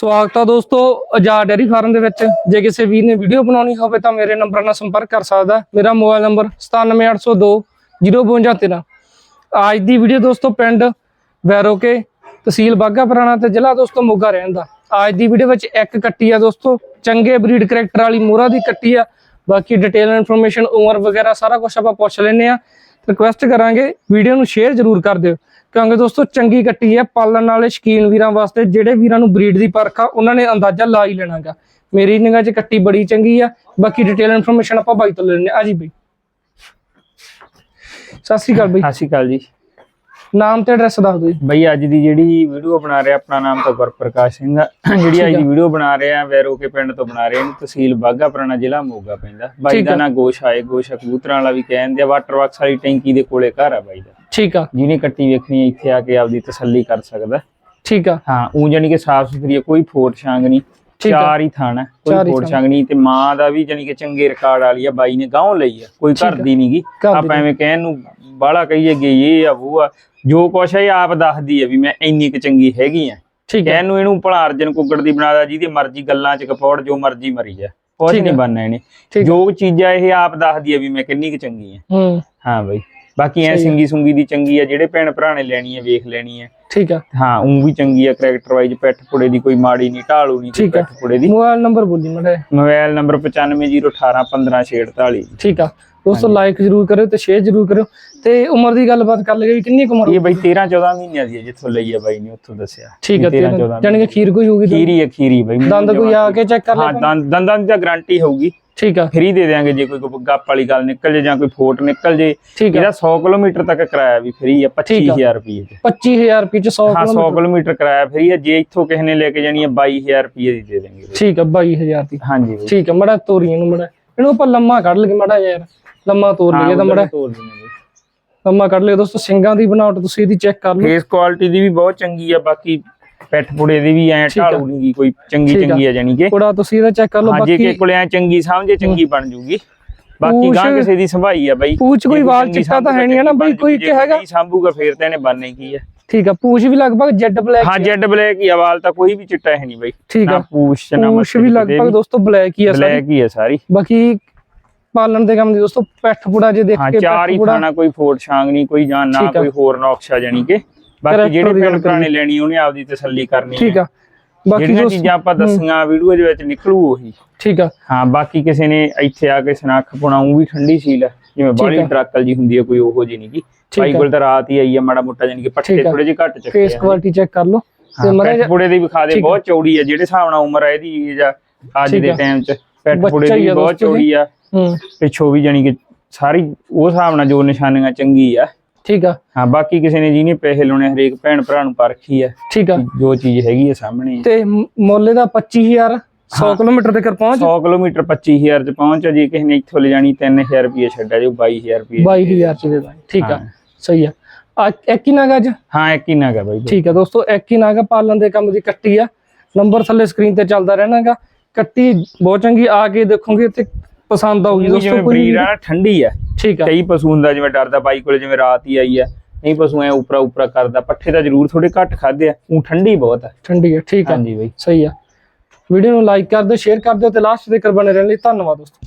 ਸਵਾਗਤ ਆ ਦੋਸਤੋ ਆਜ਼ਾਦ ਡੈਰੀ ਫਾਰਮ ਦੇ ਵਿੱਚ। ਜੇ ਕਿਸੇ ਵੀਰ ਨੇ ਵੀਡੀਓ ਬਣਾਉਣੀ ਹੋਵੇ ਤਾਂ ਮੇਰੇ ਨੰਬਰ ਨਾਲ ਸੰਪਰਕ ਕਰ ਸਕਦਾ। ਮੇਰਾ ਮੋਬਾਈਲ ਨੰਬਰ 97802 05213 ਅੱਜ ਦੀ ਵੀਡੀਓ ਦੋਸਤੋ ਪਿੰਡ ਵੈਰੋਕੇ ਤਹਿਸੀਲ ਬਾਗਾ ਪੁਰਾਣਾ ਤੇ ਜ਼ਿਲ੍ਹਾ ਦੋਸਤੋ ਮੋਗਾ ਰਹਿੰਦਾ ਅੱਜ ਦੀ ਵੀਡੀਓ ਵਿੱਚ ਇੱਕ ਕੱਟੀ ਆ ਦੋਸਤੋ। ਚੰਗੇ ਬਰੀਡ ਕਰੈਕਟਰ ਵਾਲੀ ਮੋਹਰਾ ਦੀ ਕੱਟੀ ਆ। ਬਾਕੀ ਡਿਟੇਲ ਇਨਫੋਰਮੇਸ਼ਨ ਉਮਰ ਵਗੈਰਾ ਸਾਰਾ ਕੁਝ ਆਪਾਂ ਪੁੱਛ ਲੈਨੇ ਆ। ਰਿਕੁਐਸਟ ਕਰਾਂਗੇ ਵੀਡੀਓ ਨੂੰ ਸ਼ੇਅਰ ਜ਼ਰੂਰ ਕਰ ਦਿਓ। ਕਿਉਂਕਿ ਦੋਸਤੋ, ਚੰਗੀ ਕੱਟੀ ਹੈ, ਪਾਲਣ ਵਾਲੇ ਸ਼ਕੀਨ ਵੀਰਾਂ ਵਾਸਤੇ, ਜਿਹੜੇ ਵੀਰਾਂ ਨੂੰ ਬਰੀਡ ਦੀ ਪਰਖ ਆ, ਉਹਨਾਂ ਨੇ ਅੰਦਾਜ਼ਾ ਲਾ ਹੀ ਲੈਣਾਗਾ ਮੇਰੀ ਨਿਗਾਹ 'ਚ ਕੱਟੀ ਬੜੀ ਚੰਗੀ ਆ। ਬਾਕੀ ਡਿਟੇਲ ਇਨਫੋਰਮੇਸ਼ਨ ਆਪਾਂ ਬਾਈ ਤੋਂ ਲੈ ਲੈਣੇ ਆ ਜੀ ਬਈ। ਸਤਿ ਸ਼੍ਰੀ ਅਕਾਲ ਬਈ। ਸਤਿ ਸ਼੍ਰੀ ਅਕਾਲ ਜੀ। ਨਾਮ ਤੇ ਐਡਰੈਸ ਦੱਸ ਦਿਓ ਜੀ। ਬਈ ਅੱਜ ਦੀ ਜਿਹੜੀ ਵੀਡੀਓ ਬਣਾ ਰਿਹਾ ਆਪਣਾ ਨਾਮ ਤਾਂ ਗੁਰਪ੍ਰਕਾਸ਼ ਸਿੰਘ ਆ। ਜਿਹੜੀ ਅੱਜ ਦੀ ਵੀਡੀਓ ਬਣਾ ਰਹੇ ਆ ਵੈਰੋ ਕੇ ਪਿੰਡ ਤੋਂ ਬਣਾ ਰਹੇ ਹਾਂ ਤਹਿਸੀਲ ਬਾਗਾ ਪੁਰਾਣਾ ਜ਼ਿਲ੍ਹਾ ਮੋਗਾ ਪੈਂਦਾ। ਬਾਈ ਦਾ ਆ। ਨਾਂ ਗੋਸ਼ ਆਏ ਗੋਸ਼ਾ ਕਬੂਤਰਾਂ ਵਾਲਾ ਵੀ ਕਹਿੰਦੇ ਆ ਵਾਟਰ ਬਾਕਸ ਵਾਲੀ ਟੈਂਕੀ ਦੇ ਕੋਲੇ ਘਰ ਆ ਬਾਈ ਦਾ। ਠੀਕ ਆ। ਜਿਹਨੇ ਕੱਟੀ ਵੇਖਣੀ ਇੱਥੇ ਆ ਕੇ ਆਪਦੀ ਤਸੱਲੀ ਕਰ ਸਕਦਾ। ਠੀਕ ਆ। ਹਾਂ ਉਹ ਜਾਨੀ ਕਿ ਸਾਫ਼ ਸੁਥਰੀ ਹੈ ਕੋਈ ਫੋਟ ਛਾਂਗ ਨਹੀਂ ਆ। ਚਾਰ ਹੀ ਥਾਣਾ ਕੋਈ ਫੋਟ। ਛਾਂਗ ਨਹੀਂ ਤੇ ਮਾਂ ਦਾ ਵੀ ਜਾਨੀ ਕਿ ਚੰਗੇ ਰਿਕਾਰਡ ਵਾਲੀ ਆ ਬਾਈ ਨੇ ਗਾਉਂ ਲਈ ਆ ਕੋਈ ਘਰ ਆ। ਦੀ ਨਹੀਂਗੀ ਆਪਾਂ ਐਵੇਂ ਕਹਿਣ ਨੂੰ ਬਾਹਲਾ ਕਹੀਏ ਕਿ ਇਹ ਆ ਉਹ ਆ ਜੋ ਕੁਛ ਹੈ ਆਪ ਦੱਸਦੀ ਹੈ ਵੀ ਮੈਂ ਇੰਨੀ ਕੁ ਚੰਗੀ ਹੈਗੀ ਆ। ਠੀਕ ਆ। ਕਹਿਣ ਨੂੰ ਇਹਨੂੰ ਭਲਾ ਅਰਜਨ ਕੁੱਕੜ ਦੀ ਬਣਾਦਾ ਜਿਹਦੀ ਮਰਜ਼ੀ ਗੱਲਾਂ ਚ ਕਪੌੜ ਜੋ ਮਰਜ਼ੀ ਮਰੀ ਜਾ। ਕੁਝ ਨਹੀਂ ਆ। ਬਣਨਾ ਇਹਨੇ। ਆ। ਜੋ ਚੀਜ਼ਾਂ ਇਹ ਆਪ ਦੱਸਦੀ ਹੈ ਵੀ ਮੈਂ ਕਿੰਨੀ ਕੁ ਚੰਗੀ ਆ। ਹੂੰ। ਹਾਂ ਬਈ। ਬਾਕੀ ਐ ਆ। ਸਿੰਗੀ ਸੁੰਗੀ ਦੀ ਚੰਗੀ ਆ ਜਿਹੜੇ ਭੈਣ ਭਰਾ ਨੇ ਲੈਣੀ ਹੈ ਵੇਖ ਲੈਣੀ ਹੈ ਠੀਕ ਆ। ਹਾਂ ਉਹ ਵੀ ਚੰਗੀ ਆ ਕਰੈਕਟਰ ਵਾਈਜ਼ ਪੈਠ ਪੁੜੇ ਦੀ ਕੋਈ ਮਾੜੀ ਨਹੀਂ ਢਾਲੂ ਨਹੀਂ ਆ। ਪੈਠ ਪੁੜੇ ਦੀ। ਮੋਬਾਈਲ ਨੰਬਰ ਬੋਲੀ ਮੜਾ। ਮੋਬਾਈਲ ਨੰਬਰ 9501815648 ਠੀਕ ਆ। ਦੋਸਤੋ ਲਾਈਕ ਜ਼ਰੂਰ ਕਰਿਓ ਤੇ ਸ਼ੇਅਰ ਜ਼ਰੂਰ ਕਰਿਓ। ਤੇ ਉਮਰ ਦੀ ਗੱਲਬਾਤ ਕਰ ਲਈਏ ਕਿੰਨੀ ਕੁ ਉਮਰ ਇਹ ਬਈ 13 14 ਮਹੀਨਿਆਂ ਦੀ ਹੈ ਜਿੱਥੋਂ ਲਈ ਆ ਬਾਈ ਨੇ ਉੱਥੋਂ ਦੱਸਿਆ। ਠੀਕ ਆ 13 ਤੇਰਾ 14 ਜਾਨੀ ਕਿ ਖੀਰ ਕੋਈ ਹੋਊਗੀ ਖੀਰੀ ਹੈ ਖੀਰੀ ਬਈ ਦੰਦ ਕੋਈ ਆ ਕੇ ਚੈੱਕ ਕਰ ਹਾਂ ਲੈ ਦੰਦ ਦੰਦਾਂ ਦੀ ਤਾਂ ਗਾਰੰਟੀ ਹੋਊਗੀ। ਠੀਕ ਆ। ਫ੍ਰੀ ਦੇ ਦੇਾਂਗੇ ਜੇ ਕੋਈ ਗੱਪ ਵਾਲੀ ਗੱਲ ਨਿਕਲ ਜੇ ਜਾਂ ਕੋਈ ਫੋਟ ਨਿਕਲ ਜੇ। ਇਹਦਾ 100 ਕਿਲੋਮੀਟਰ ਤੱਕ ਕਿਰਾਇਆ ਵੀ ਫ੍ਰੀ ਆ ਠੀਕ ਆ। 25000 ਰੁਪਏ ਚ। 25000 ਰੁਪਏ ਚ 100 ਹਾਂ 100 ਕਿਲੋਮੀਟਰ। ਕਿਲੋਮੀਟਰ ਕਿਰਾਇਆ ਫ੍ਰੀ ਆ ਜੇ ਇੱਥੋਂ ਕਿਸੇ ਨੇ ਲੈ ਕੇ ਜਾਣੀ ਆ 22000 ਰੁਪਏ ਦੀ ਦੇ ਦੇਣਗੇ। ਠੀਕ ਆ 22000 ਦੀ। ਹਾਂਜੀ ਠੀਕ ਆ ਮੜਾ ਤੋਰੀਆਂ ਨੂੰ ਮੜਾ। ਇਹਨੂੰ ਆਪਾਂ ਲੰਮਾ ਕੱਢ ਲਈਏ ਮੜਾ ਯਾਰ ਲੰਮਾ ਤੋਰ ਲਈਏ ਤਾਂ ਮੜਾ। ਤੋੜ ਲੰਮਾ ਕੱਢ ਲਈਏ ਦੋਸਤੋ ਸਿੰਗਾਂ ਦੀ ਬਣਾਵਟ ਤੁਸੀਂ ਇਹਦੀ ਚੈੱਕ ਕਰ ਲਓ। ਫੇਸ ਕੁਆਲਿਟੀ ਦੀ ਵੀ ਬਹੁਤ ਚੰਗੀ ਆ ਬਾਕੀ ਪੈਠ ਪੁੜੇ ਦੀ ਵੀ ਐ। ਢਾਲੂ ਨਹੀਂ ਕੋਈ ਚੰਗੀ। ਚੰਗੀ ਆ ਜਾਨੀ ਕਿ। ਕੋੜਾ ਤੁਸੀਂ ਇਹਦਾ ਚੈੱਕ ਕਰ ਲਓ ਜੇ ਬਾਕੀ ਕਿ ਕੋਲੇ ਐ ਚੰਗੀ ਸਮਝੇ ਚੰਗੀ ਬਣ ਜੂਗੀ। ਬਾਕੀ ਗਾਂ ਕਿਸੇ ਦੀ ਸੰਭਾਈ ਆ ਬਾਈ। ਪੂਛ ਕੋਈ ਜੇ ਵਾਲ ਚਿੱਟਾ ਤਾਂ ਹੈ ਨਹੀਂ ਹੈ ਨਾ ਬਈ, ਕੋਈ ਜੇ। ਹੈਗਾ? ਸੰਭੂਗਾ ਫੇਰ ਤਾਂ ਇਹਨੇ ਬਣਨੇ ਕੀ ਆ। ਠੀਕ ਆ ਪੂਛ ਵੀ ਲਗਭਗ ਜੈਡ ਬਲੈਕ ਹਾਂ ਜੈਡ ਬਲੈਕ ਹੀ ਆ ਵਾਲ ਤਾਂ ਕੋਈ ਵੀ ਚਿੱਟਾ ਹੈ ਨਹੀਂ ਬਾਈ। ਠੀਕ ਆ ਪੂਛ ਨਾ ਪੂਛ ਵੀ ਲਗਭਗ ਦੋਸਤੋ ਬਲੈਕ ਹੀ ਆ ਸਾਰੀ। ਬਲੈਕ ਹੀ ਆ ਸਾਰੀ। ਬਾਕੀ ਪਾਲਣ ਦੇ ਕੰਮ ਦੀ ਦੋਸਤੋ ਪੈਠ ਪੁੜਾ ਜੇ ਦੇਖ ਹਾਂ ਕੇ ਚਾਰ ਹੀ ਪੁੜਾ। ਥਾਣਾ ਕੋਈ ਫੋਟ ਛਾਂਗ ਨਹੀਂ ਕੋਈ ਜਾਂ ਨਾ। ਕੋਈ ਹੋਰ ਨੌਕਸ਼ਾ ਜਾਨੀ ਕਿ। ਬਾਕੀ ਜਿਹੜੇ ਭਰਾ ਨੇ ਲੈਣੀ ਉਹਨੇ ਆਪਦੀ ਤਸੱਲੀ ਕਰਨੀ ਠੀਕ ਹੈ। ਆ। ਬਾਕੀ ਜਿਹੜੀਆਂ ਚੀਜ਼ਾਂ ਆਪਾਂ ਦੱਸੀਆਂ ਵੀਡੀਓ ਦੇ ਵਿੱਚ ਨਿਕਲੂ ਉਹੀ ਠੀਕ ਆ ਹਾਂ ਬਾਕੀ ਕਿਸੇ ਨੇ ਇੱਥੇ ਆ ਕੇ ਸਨਾਖ ਪਾਉਣਾ ਵੀ ਠੰਡੀ ਸੀਲ ਹੈ ਜਿਵੇਂ ਬਾਲੀ ਆ। ਟਰੱਕਲ ਜੀ ਹੁੰਦੀ ਹੈ ਕੋਈ ਉਹੋ ਜੀ ਨਹੀਂ ਠੀਕ ਭਾਈ। ਕੋਲ ਤਾਂ ਰਾਤ ਹੀ ਆਈ ਹੈ ਮਾੜਾ ਮੋਟਾ ਜਾਨੀ ਕਿ ਪੱਟੇ ਆ। ਥੋੜੇ ਜਿਹੇ ਘੱਟ ਚੱਕੇ ਫੇਸ ਕੁਆਲਿਟੀ ਚੈੱਕ ਕਰ ਲਓ ਤੇ ਮਰੇ ਪੈਠ ਪੁੜੇ ਦੀ ਵਿਖਾ ਦੇ। ਬਹੁਤ ਚੌੜੀ ਹੈ ਜਿਹੜੇ ਹਿਸਾਬ ਨਾਲ ਉਮਰ ਹੈ ਇਹਦੀ ਏਜ ਆ ਅੱਜ ਦੇ। ਟਾਈਮ 'ਚ ਪੈਠ ਬੱਚਾ ਪੁੜੇ ਦੀ ਬਹੁਤ। ਚੌੜੀ ਆ ਹੂੰ ਪਿੱਛੋਂ ਵੀ ਜਾਨੀ ਕਿ ਸਾਰੀ ਉਹ ਹਿਸਾਬ ਨਾਲ ਜੋ ਨਿਸ਼ਾਨੀਆਂ ਚੰਗੀ ਆ ਠੀਕ ਆ। ਹਾਂ ਬਾਕੀ ਕਿਸੇ ਨੇ ਜਿਹਨੇ ਪੈਸੇ ਲਾਉਣੇ ਹਰੇਕ ਭੈਣ ਭਰਾ ਨੂੰ ਪਰਖੀ ਹੈ ਠੀਕ ਆ। ਜੋ ਚੀਜ਼ ਹੈਗੀ ਹੈ ਸਾਹਮਣੇ। ਤੇ ਮੁੱਲ ਦਾ 25000 100 ਕਿਲੋਮੀਟਰ ਤੱਕ ਪਹੁੰਚ? 100 ਕਿਲੋਮੀਟਰ 25000 ਚ ਪਹੁੰਚ ਜੇ ਕਿਸੇ ਨੇ ਇੱਥੋਂ ਲੈ ਜਾਣੀ 3000 ਰੁਪਏ ਛੱਡਿਆ ਜੋ 22000 ਰੁਪਏ। 22000 ਚ ਦੇ ਦਾਂਗੇ। ਠੀਕ ਆ। ਸਹੀ ਆ। ਆ ਇੱਕ ਹੀ ਨਾਗਾ ਅੱਜ? ਹਾਂ ਇੱਕ ਹੀ ਨਾਗਾ ਬਾਈ। ਠੀਕ ਆ ਦੋਸਤੋ ਇੱਕ ਹੀ ਨਾਗਾ ਪਾਲਣ ਦੇ ਕੰਮ ਦੀ ਕੱਟੀ ਆ। ਨੰਬਰ ਥੱਲੇ ਸਕਰੀਨ ਤੇ ਚੱਲਦਾ ਰਹਿਣਾਗਾ। ਕੱਟੀ ਬਹੁਤ ਚੰਗੀ ਆ ਕੇ ਦੇਖੋਗੇ ਤੇ ਪਸੰਦ ਆਊਗੀ ਦੋਸਤੋ ਕੋਈ ਬਰੀਡ ਆ ਨਾ ਠੰਡੀ ਆ। ਠੀਕ ਆ। ਕਈ ਪਸ਼ੂ ਹੁੰਦਾ ਜਿਵੇਂ ਡਰਦਾ ਬਾਈ ਕੋਲੇ ਜਿਵੇਂ ਰਾਤ ਹੀ ਆਈ ਆ। ਨਹੀਂ ਪਸ਼ੂ ਐ ਉਪਰਾ ਉਪਰਾ ਕਰਦਾ ਪੱਠੇ ਤਾਂ ਜ਼ਰੂਰ ਥੋੜੇ ਘੱਟ ਖਾਦੇ ਆ ਉਹ ਠੰਡੀ ਬਹੁਤ ਆ। ਠੰਡੀ ਆ ਠੀਕ ਆ। ਹਾਂਜੀ ਬਾਈ। ਸਹੀ ਆ। ਵੀਡੀਓ ਨੂੰ ਲਾਈਕ ਕਰ ਦਿਓ ਸ਼ੇਅਰ ਕਰ ਦਿਓ ਤੇ ਲਾਸਟ ਤੱਕ ਬਣੇ ਰਹਿਣ ਲਈ ਧੰਨਵਾਦ ਦੋਸਤੋ।